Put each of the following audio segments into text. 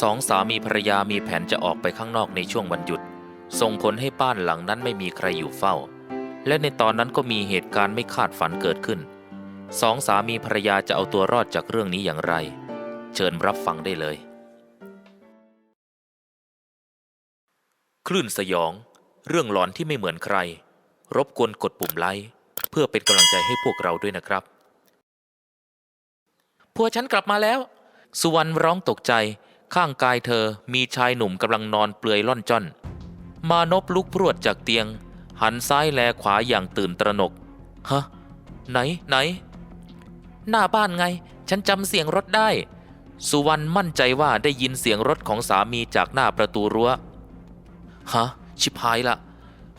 สองสามีภรรยามีแผนจะออกไปข้างนอกในช่วงวันหยุด ส่งผลให้บ้านหลังนั้นไม่มีใครอยู่เฝ้า และในตอนนั้นก็มีเหตุการณ์ไม่คาดฝันเกิดขึ้น สองสามีภรรยาจะเอาตัวรอดจากเรื่องนี้อย่างไร เชิญรับฟังได้เลย คลื่นสยอง เรื่องหลอนที่ไม่เหมือนใคร รบกวนกดปุ่มไลค์เพื่อเป็นกำลังใจให้พวกเราด้วยนะครับ พัวฉันกลับมาแล้ว สุวรรณร้องตกใจ ข้างกายเธอมีชายหนุ่มกำลังนอนเปลือยล่อนจ้อน มานพลุกพรวดจากเตียง หันซ้ายแลขวาอย่างตื่นตระหนก ฮะ ไหนไหน หน้าบ้านไง ฉันจำเสียงรถได้ สุวรรณมั่นใจว่าได้ยินเสียงรถของสามีจากหน้าประตูรั้ว ฮะ ชิบหายละ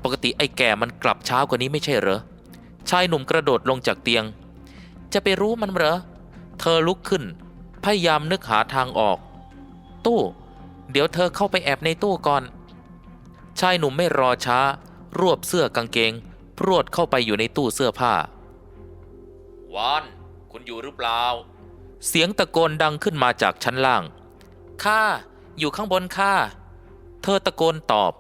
ปกติไอ้แก่มันกลับเช้ากว่านี้ไม่ใช่เหรอ ชายหนุ่มกระโดดลงจากเตียง จะไปรู้มันเหรอ เธอลุกขึ้น พยายามนึกหาทางออก ตู้ เดี๋ยวเธอเข้าไปแอบในตู้ก่อน ชายหนุ่มไม่รอช้า รวบเสื้อกางเกง พรวดเข้าไปอยู่ในตู้เสื้อผ้าวานคุณอยู่หรือเปล่า เสียงตะโกนดังขึ้นมาจากชั้นล่าง ข้า อยู่ข้างบนข้า เธอตะโกนตอบ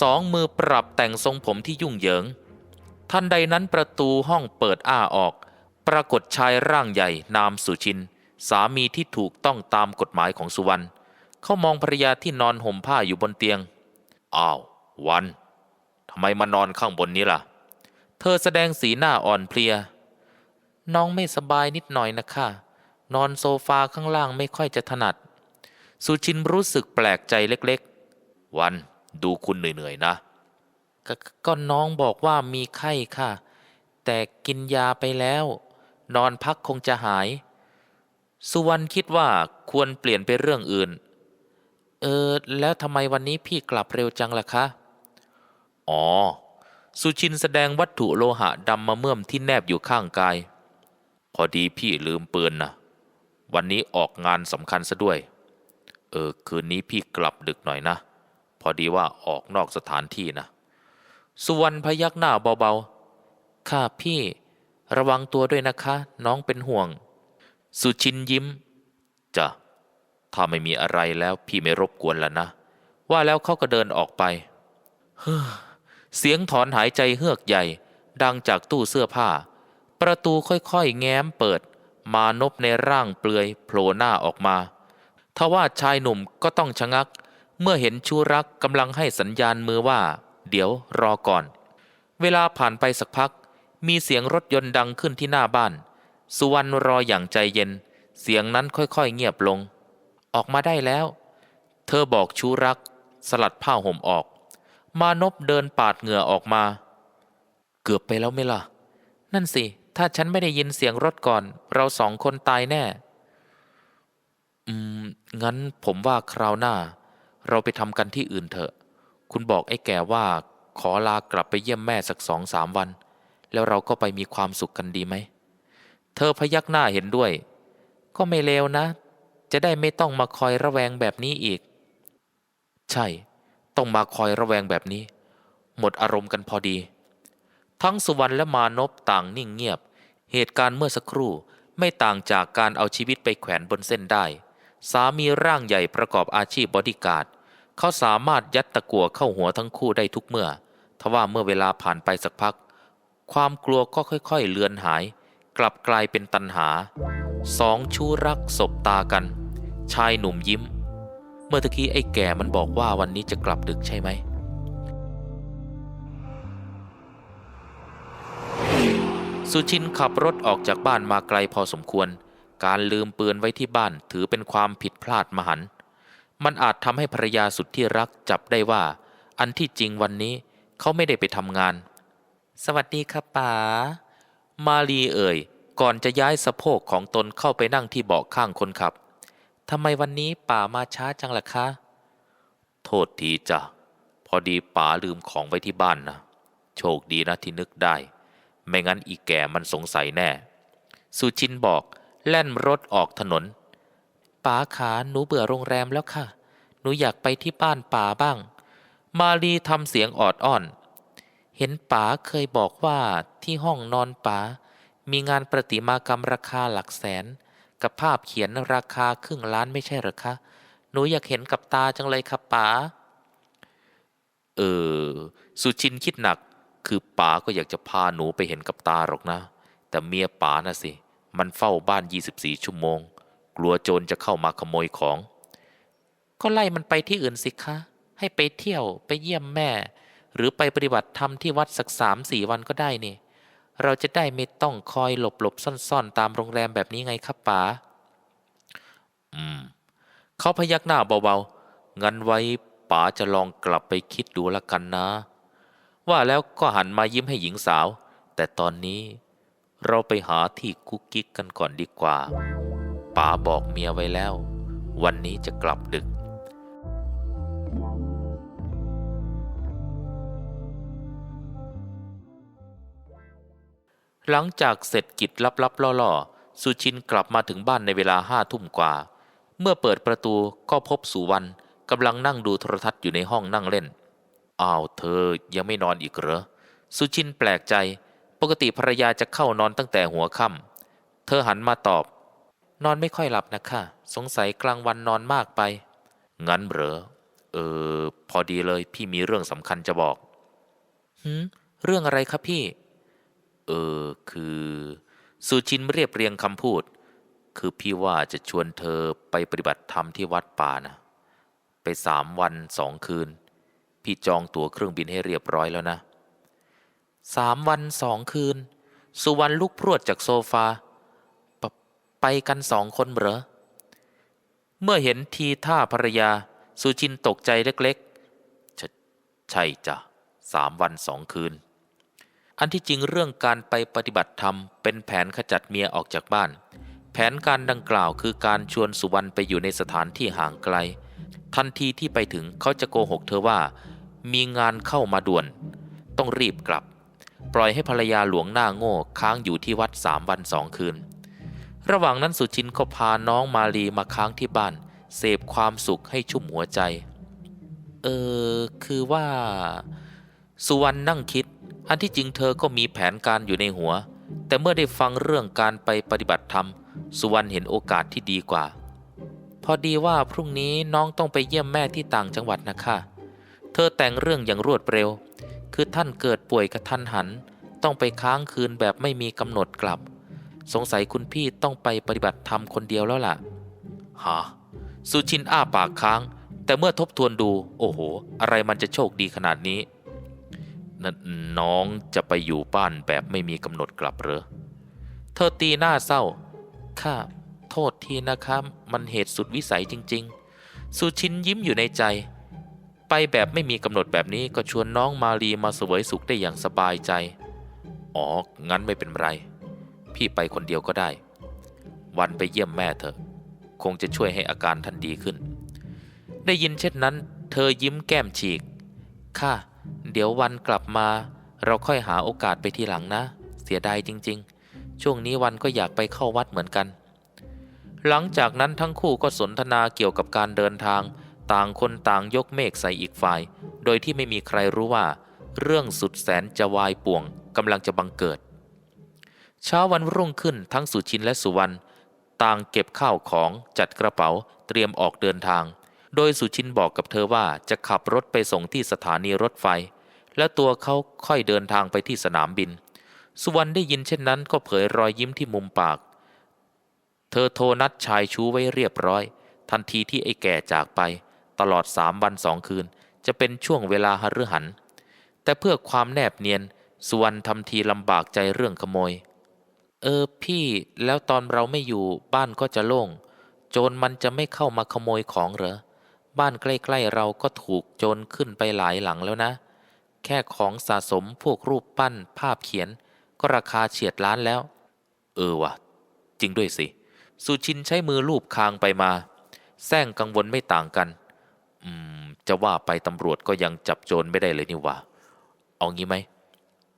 สองมือปรับแต่งทรงผมที่ยุ่งเหยิง ทันใดนั้นประตูห้องเปิดอ้าออก ปรากฏชายร่างใหญ่นามสุชิน สามีที่ถูกต้องตามกฎหมายของสุวรรณ เขามองภรรยาที่นอนห่มผ้าอยู่บนเตียง อ้าว วันทำไมมานอนข้างบนนี้ล่ะ เธอแสดงสีหน้าอ่อนเพลีย น้องไม่สบายนิดหน่อยนะคะนอนโซฟาข้างล่างไม่ค่อยจะถนัด สุชินรู้สึกแปลกใจเล็กๆ วันดูคุณเหนื่อยๆนะกก็น้องบอกว่ามีไข้ค่ะ แต่กินยาไปแล้ว นอนพักคงจะหาย สุวรรณคิดว่าควรเปลี่ยนไปเรื่องอื่น เออแล้วทำไมวันนี้พี่กลับเร็วจังล่ะคะ อ๋อ สุชินแสดงวัตถุโลหะดำมาเมื่อมที่แนบอยู่ข้างกาย พอดีพี่ลืมปืนนะวันนี้ออกงานสำคัญซะด้วย เออ คืนนี้พี่กลับดึกหน่อยนะ พอดีว่าออกนอกสถานที่นะ สุวรรณพยักหน้าเบาๆ ค่ะพี่ ระวังตัวด้วยนะคะ น้องเป็นห่วง สุชินยิ้มจ้ะ ถ้าไม่มีอะไรแล้วพี่ไม่รบกวนแล้วนะ ว่าแล้วเขาก็เดินออกไปเฮ้อเสียงถอนหายใจเฮือกใหญ่ ดังจากตู้เสื้อผ้า ประตูค่อยๆ แง้มเปิด มานพในร่างเปลือยโผล่หน้าออกมาทว่าชายหนุ่มก็ต้องชะงัก เมื่อเห็นชูรักกำลังให้สัญญาณมือว่า เดี๋ยวรอก่อน เวลาผ่านไปสักพัก มีเสียงรถยนต์ดังขึ้นที่หน้าบ้าน สุวรรณรออย่างใจเย็น เสียงนั้นค่อยๆ เงียบลง ออกมาได้แล้ว เธอบอกชูรัก สลัดผ้าห่มออก มานพเดินปาดเหงื่อออกมา เกือบไปแล้วไหมล่ะ นั่นสิ ถ้าฉันไม่ได้ยินเสียงรถก่อน เราสองคนตายแน่ อืม งั้นผมว่าคราวหน้า เราไปทำกันที่อื่นเถอะ คุณบอกไอ้แก่ว่า ขอลากลับไปเยี่ยมแม่สักสองสามวัน แล้วเราก็ไปมีความสุขกันดีไหม เธอพยักหน้าเห็นด้วย ก็ไม่เลวนะ จะได้ไม่ต้องมาคอยระแวงแบบนี้อีก ใช่ ต้องมาคอยระแวงแบบนี้ หมดอารมณ์กันพอดี ทั้งสุวรรณและมานพต่างนิ่งเงียบ เหตุการณ์เมื่อสักครู่ไม่ต่างจากการเอาชีวิตไปแขวนบนเส้นได้ สามีร่างใหญ่ประกอบอาชีพบอดี้การ์ดเขาสามารถยัดตะกั่วเข้าหัวทั้งคู่ได้ทุกเมื่อทว่าเมื่อเวลาผ่านไปสักพัก ความกลัวก็ค่อยๆ เลือนหาย กลับกลายเป็นตัณหา สองชู้รักสบตากัน ชายหนุ่มยิ้ม เมื่อตะกี้ไอ้แก่มันบอกว่าวันนี้จะกลับดึกใช่ไหม สุชินขับรถออกจากบ้านมาไกลพอสมควร การลืมปืนไว้ที่บ้านถือเป็นความผิดพลาดมหันต์มันอาจทำให้ภรรยาสุดที่รักจับได้ว่า อันที่จริงวันนี้เขาไม่ได้ไปทำงาน สวัสดีครับป๋า มาลีเอ่ยก่อนจะย้ายสะโพกของตนเข้าไปนั่งที่เบาะข้างคนขับ ทำไมวันนี้ป๋ามาช้าจังล่ะคะ โทษทีจ้ะ พอดีป๋าลืมของไว้ที่บ้านนะ โชคดีนะที่นึกได้ ไม่งั้นอีแก่มันสงสัยแน่ สุชินบอก แล่นรถออกถนน ป๋าขาหนูเบื่อโรงแรมแล้วค่ะ หนูอยากไปที่บ้านป๋าบ้าง มาลีทำเสียงออดอ้อน เห็นป๋าเคยบอกว่าที่ห้องนอนป๋ามีงานประติมากรรมราคาหลักแสน กับภาพเขียนราคาครึ่งล้านไม่ใช่หรอคะ หนูอยากเห็นกับตาจังเลยครับป๋า เออ สุชินคิดหนัก คือป๋าก็อยากจะพาหนูไปเห็นกับตาหรอกนะ แต่เมียป๋าน่ะสิ มันเฝ้าบ้าน 24 ชั่วโมง กลัวโจรจะเข้ามาขโมยของ ก็ไล่มันไปที่อื่นสิคะ ให้ไปเที่ยวไปเยี่ยมแม่ หรือไปปฏิบัติธรรมที่วัดสักสามสี่วันก็ได้นี่ เราจะได้ไม่ต้องคอยหลบหลบซ่อนๆ ตามโรงแรมแบบนี้ไงครับป๋า อืม เขาพยักหน้าเบาๆ งั้นไว้ป๋าจะลองกลับไปคิดดูละกันนะ ว่าแล้วก็หันมายิ้มให้หญิงสาว แต่ตอนนี้เราไปหาที่กุ๊กกิ๊กกันก่อนดีกว่า ป๋าบอกเมียไว้แล้ว วันนี้จะกลับดึก หลังจากเสร็จกิจลับๆล่อๆ สุชินกลับมาถึงบ้านในเวลาห้าทุ่มกว่า เมื่อเปิดประตูก็พบสุวรรณกำลังนั่งดูโทรทัศน์อยู่ในห้องนั่งเล่น อ้าวเธอยังไม่นอนอีกเหรอ สุชินแปลกใจ ปกติภรรยาจะเข้านอนตั้งแต่หัวค่ำเธอหันมาตอบ นอนไม่ค่อยหลับนะคะ สงสัยกลางวันนอนมากไป งั้นเหรอ เออ พอดีเลยพี่มีเรื่องสำคัญจะบอกหืมเรื่องอะไรครับพี่ เออคือสุชินเรียบเรียงคำพูด คือพี่ว่าจะชวนเธอไปปฏิบัติธรรมที่วัดป่านะ ไปสามวันสองคืน พี่จองตั๋วเครื่องบินให้เรียบร้อยแล้วนะสามวันสองคืน สุวรรณลุกพรวดจากโซฟาปไปกันสองคนเหรอ เมื่อเห็นทีท่าภรรยา สุชินตกใจเล็กๆ ใช่ใช่จ้ะสามวันสองคืน อันที่จริงเรื่องการไปปฏิบัติธรรมเป็นแผนขจัดเมียออกจากบ้าน แผนการดังกล่าวคือการชวนสุวรรณไปอยู่ในสถานที่ห่างไกล ทันทีที่ไปถึงเขาจะโกหกเธอว่า มีงานเข้ามาด่วน ต้องรีบกลับ ปล่อยให้ภรรยาหลวงหน้าโง่ค้างอยู่ที่วัดสามวันสองคืน ระหว่างนั้นสุชินก็พาน้องมาลีมาค้างที่บ้าน เสพความสุขให้ชุ่มหัวใจ เออคือว่า สุวรรณนั่งคิด อันที่จริงเธอก็มีแผนการอยู่ในหัว แต่เมื่อได้ฟังเรื่องการไปปฏิบัติธรรม สุวรรณเห็นโอกาสที่ดีกว่า พอดีว่าพรุ่งนี้น้องต้องไปเยี่ยมแม่ที่ต่างจังหวัดนะคะ เธอแต่งเรื่องอย่างรวดเร็ว คือท่านเกิดป่วยกระทันหัน ต้องไปค้างคืนแบบไม่มีกำหนดกลับ สงสัยคุณพี่ต้องไปปฏิบัติธรรมคนเดียวแล้วล่ะฮะสุชินอ้าปากค้าง แต่เมื่อทบทวนดู โอ้โห อะไรมันจะโชคดีขนาดนี้ นน้องจะไปอยู่บ้านแบบไม่มีกำหนดกลับหรอเธอตีหน้าเศร้าค่ะโทษทีนะครับ มันเหตุสุดวิสัยจริง ๆ สุชินยิ้มอยู่ในใจ ไปแบบไม่มีกำหนดแบบนี้ก็ชวนน้องมาลีมาเสวยสุขได้อย่างสบายใจ อ๋อ งั้นไม่เป็นไร พี่ไปคนเดียวก็ได้ วันไปเยี่ยมแม่เถอะคงจะช่วยให้อาการท่านดีขึ้น ได้ยินเช่นนั้น เธอยิ้มแก้มฉีก ค่ะ เดี๋ยววันกลับมาเราค่อยหาโอกาสไปทีหลังนะ เสียดายจริง ๆ ช่วงนี้วันก็อยากไปเข้าวัดเหมือนกัน หลังจากนั้นทั้งคู่ก็สนทนาเกี่ยวกับการเดินทาง ต่างคนต่างยกเมฆใส่อีกฝ่าย โดยที่ไม่มีใครรู้ว่า เรื่องสุดแสนจะวายป่วงกำลังจะบังเกิด เช้าวันรุ่งขึ้นทั้งสุชินและสุวรรณต่างเก็บข้าวของจัดกระเป๋าเตรียมออกเดินทาง โดยสุชินบอกกับเธอว่าจะขับรถไปส่งที่สถานีรถไฟ และตัวเขาค่อยเดินทางไปที่สนามบิน สุวรรณได้ยินเช่นนั้นก็เผยรอยยิ้มที่มุมปาก เธอโทรนัดชายชู้ไว้เรียบร้อย ทันทีที่ไอ้แก่จากไป ตลอดสามวันสองคืน จะเป็นช่วงเวลาหฤหัน แต่เพื่อความแนบเนียน สุวรรณทำทีลำบากใจเรื่องขโมย เออพี่แล้วตอนเราไม่อยู่บ้านก็จะโล่ง โจรมันจะไม่เข้ามาขโมยของเหรอ บ้านใกล้ๆเราก็ถูกโจรขึ้นไปหลายหลังแล้วนะ แค่ของสะสมพวกรูปปั้นภาพเขียน ก็ราคาเฉียดล้านแล้ว เออวะจริงด้วยสิ สุชินใช้มือลูบคางไปมาแซงกังวลไม่ต่างกัน อืม จะว่าไปตำรวจก็ยังจับโจรไม่ได้เลยนี่ว่าเอางี้ไหม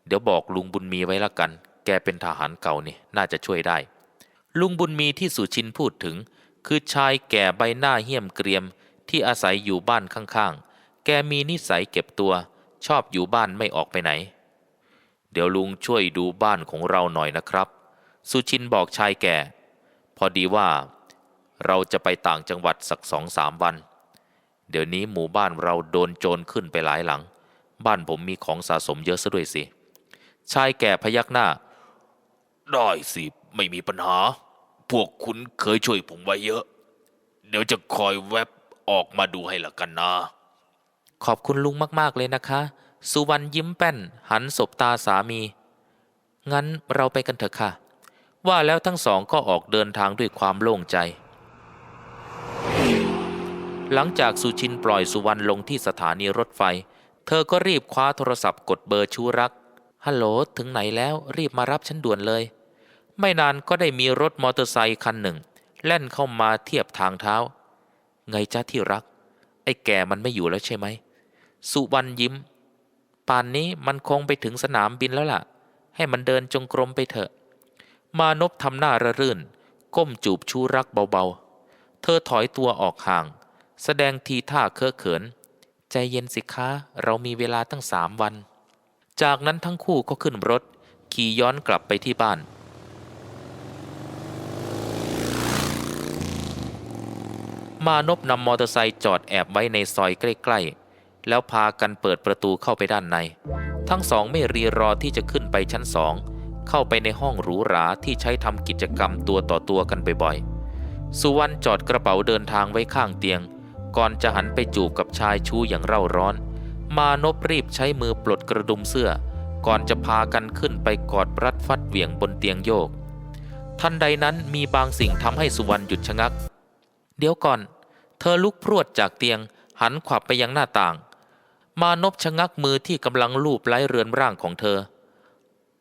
เดี๋ยวบอกลุงบุญมีไว้ละกัน แกเป็นทหารเก่านี่ น่าจะช่วยได้ ลุงบุญมีที่สุชินพูดถึง คือชายแก่ใบหน้าเหี้ยมเกรียม ที่อาศัยอยู่บ้านข้างๆ แกมีนิสัยเก็บตัว ชอบอยู่บ้านไม่ออกไปไหน เดี๋ยวลุงช่วยดูบ้านของเราหน่อยนะครับ สุชินบอกชายแก่ พอดีว่า เราจะไปต่างจังหวัดสักสองสามวัน เดี๋ยวนี้หมู่บ้านเราโดนโจรขึ้นไปหลายหลัง บ้านผมมีของสะสมเยอะซะด้วยสิ ชายแก่พยักหน้า ได้สิ ไม่มีปัญหา พวกคุณเคยช่วยผมไว้เยอะ เดี๋ยวจะคอยแวบ ออกมาดูให้ละกันนะ ขอบคุณลุงมากๆเลยนะคะ สุวรรณยิ้มแป้น หันสบตาสามี งั้นเราไปกันเถอะค่ะ ว่าแล้วทั้งสองก็ออกเดินทางด้วยความโล่งใจ หลังจากสุชินปล่อยสุวรรณลงที่สถานีรถไฟ เธอก็รีบคว้าโทรศัพท์กดเบอร์ชูรัก ฮัลโหลถึงไหนแล้วรีบมารับฉันด่วนเลย ไม่นานก็ได้มีรถมอเตอร์ไซค์คันหนึ่ง แล่นเข้ามาเทียบทางเท้า ไงจ้าที่รัก ไอ้แก่มันไม่อยู่แล้วใช่ไหม สุวรรณยิ้ม ป่านนี้มันคงไปถึงสนามบินแล้วล่ะ ให้มันเดินจงกรมไปเถอะ มานพทำหน้าระรื่น ก้มจูบชูรักเบาๆ เธอถอยตัวออกห่าง แสดงทีท่าเคอะเขิน ใจเย็นสิคะเรามีเวลาตั้งสามวัน จากนั้นทั้งคู่ก็ขึ้นรถ ขี่ย้อนกลับไปที่บ้าน มานพนำมอเตอร์ไซค์จอดแอบไว้ในซอยใกล้ๆ แล้วพากันเปิดประตูเข้าไปด้านใน ทั้งสองไม่รีรอที่จะขึ้นไปชั้นสอง เข้าไปในห้องหรูหราที่ใช้ทำกิจกรรมตัวต่อตัวกันบ่อยๆ สุวรรณจอดกระเป๋าเดินทางไว้ข้างเตียง ก่อนจะหันไปจูบกับชายชู้อย่างเร่าร้อน มานพรีบใช้มือปลดกระดุมเสื้อ ก่อนจะพากันขึ้นไปกอดรัดฟัดเหวี่ยงบนเตียงโยก ทันใดนั้นมีบางสิ่งทำให้สุวรรณหยุดชะงัก เดี๋ยวก่อน เธอลุกพรวดจากเตียง หันขวับไปยังหน้าต่าง มานพชะงักมือที่กำลังลูบไล้เรือนร่างของเธอ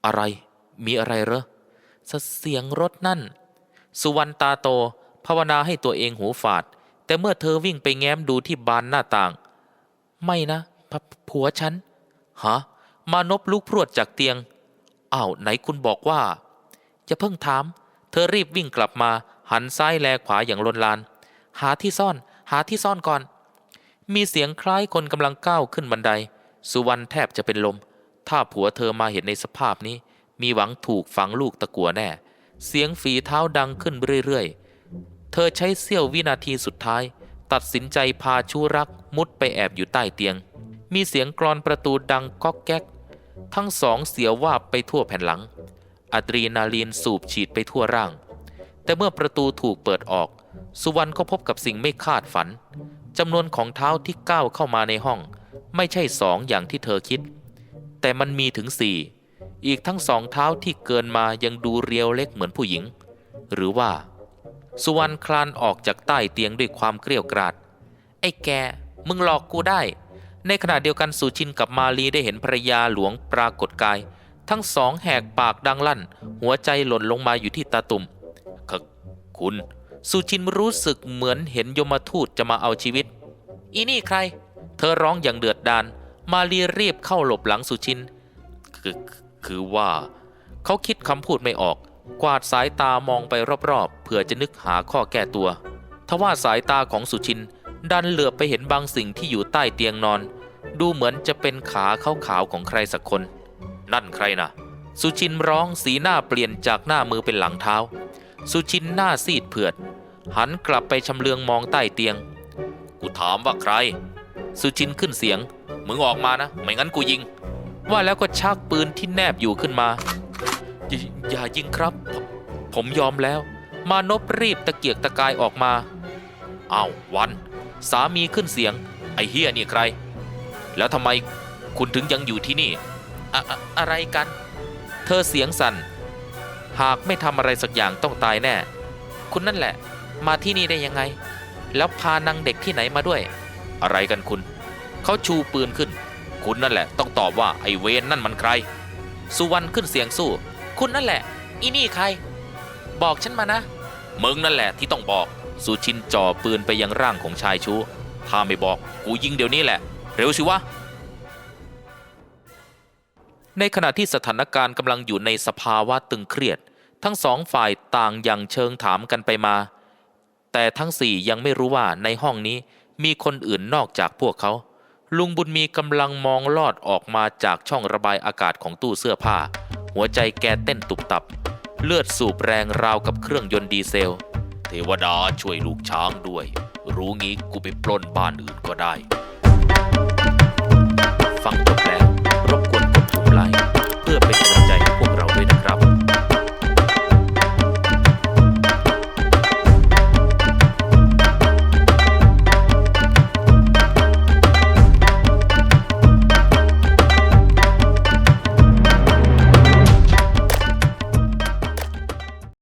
อะไร มีอะไรเหรอสเสียงรถนั่น สุวรรณตาโต ภาวนาให้ตัวเองหูฝาด แต่เมื่อเธอวิ่งไปแง้มดูที่บานหน้าต่าง ไม่นะผผัวฉันฮะมานพลุกพรวดจากเตียงอ้าวไหนคุณบอกว่า จะเพิ่งถาม เธอรีบวิ่งกลับมา หันซ้ายแลขวาอย่างลนลาน หาที่ซ่อน หาที่ซ่อนก่อน มีเสียงคล้ายคนกำลังก้าวขึ้นบันได สุวรรณแทบจะเป็นลม ถ้าผัวเธอมาเห็นในสภาพนี้ มีหวังถูกฝังลูกตะกัวแน่ เสียงฝีเท้าดังขึ้นเรื่อยๆ เธอใช้เสี้ยววินาทีสุดท้าย ตัดสินใจพาชูรักมุดไปแอบอยู่ใต้เตียง มีเสียงกรอนประตูดังก๊อกแก๊ก ทั้งสองเสียวว่าไปทั่วแผ่นหลังอะดรีนาลีนสูบฉีดไปทั่วร่าง แต่เมื่อประตูถูกเปิดออก สุวรรณก็พบกับสิ่งไม่คาดฝันจำนวนของเท้าที่ก้าวเข้ามาในห้อง ไม่ใช่สองอย่างที่เธอคิด แต่มันมีถึงสี่อีกทั้งสองเท้าที่เกินมายังดูเรียวเล็กเหมือนผู้หญิง หรือว่า สุวรรณคลานออกจากใต้เตียงด้วยความเกลียวกราด ไอ้แก มึงหลอกกูได้ ในขณะเดียวกันสุชินกับมาลีได้เห็นภรรยาหลวงปรากฏกาย ทั้งสองแหกปากดังลั่น หัวใจหล่นลงมาอยู่ที่ตาตุ่มคคุณ สุชินรู้สึกเหมือนเห็นยมทูตจะมาเอาชีวิต อีนี่ใคร เธอร้องอย่างเดือดดาลมาลีรีบเข้าหลบหลังสุชิน คือคือว่า เขาคิดคำพูดไม่ออก กวาดสายตามองไปรอบๆเพื่อจะนึกหาข้อแก้ตัว ทว่าสายตาของสุชิน ดันเหลือบไปเห็นบางสิ่งที่อยู่ใต้เตียงนอน ดูเหมือนจะเป็นขาขาวๆของใครสักคน นั่นใครนะสุชินร้องสีหน้าเปลี่ยนจากหน้ามือเป็นหลังเท้า สุชินหน้าซีดเผือด หันกลับไปชำเลืองมองใต้เตียง กูถามว่าใคร สุชินขึ้นเสียง มึงออกมานะ ไม่งั้นกูยิง ว่าแล้วก็ชักปืนที่แนบอยู่ขึ้นมา อยอย่ายิงครับผมผมยอมแล้ว มานพรีบตะเกียกตะกายออกมาอ้าววัน สามีขึ้นเสียง ไอ้เฮียนี่ใคร แล้วทำไมคุณถึงยังอยู่ที่นี่อะอะอะไรกัน เธอเสียงสั่น หากไม่ทำอะไรสักอย่างต้องตายแน่ คุณนั่นแหละ มาที่นี่ได้ยังไง แล้วพานางเด็กที่ไหนมาด้วย อะไรกันคุณ เขาชูปืนขึ้น คุณนั่นแหละ ต้องตอบว่าไอเวนนั่นมันใคร สุวรรณขึ้นเสียงสู้ คุณนั่นแหละ อีนี่ใคร บอกฉันมานะมึงนั่นแหละที่ต้องบอก สุชินจ่อปืนไปยังร่างของชายชู้ถ้าไม่บอกกูยิงเดี๋ยวนี้แหละ เร็วสิวะในขณะที่สถานการณ์กำลังอยู่ในสภาวะตึงเครียด ทั้งสองฝ่ายต่างยังเชิงถามกันไปมา แต่ทั้งสี่ยังไม่รู้ว่าในห้องนี้มีคนอื่นนอกจากพวกเขา ลุงบุญมีกำลังมองลอดออกมาจากช่องระบายอากาศของตู้เสื้อผ้า หัวใจแกเต้นตุบตับ เลือดสูบแรงราวกับเครื่องยนต์ดีเซล เทวดาช่วยลูกช้างด้วย รู้งี้กูไปปล้นบ้านอื่นก็ได้ ฟังจบแล้วรบกวนกดถูกไลน์เพื่อเป็น